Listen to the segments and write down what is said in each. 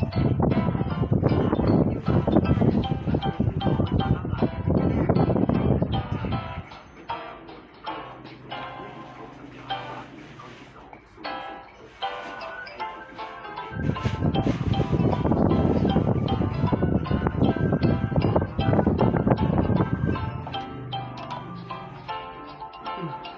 มีท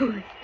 Bye.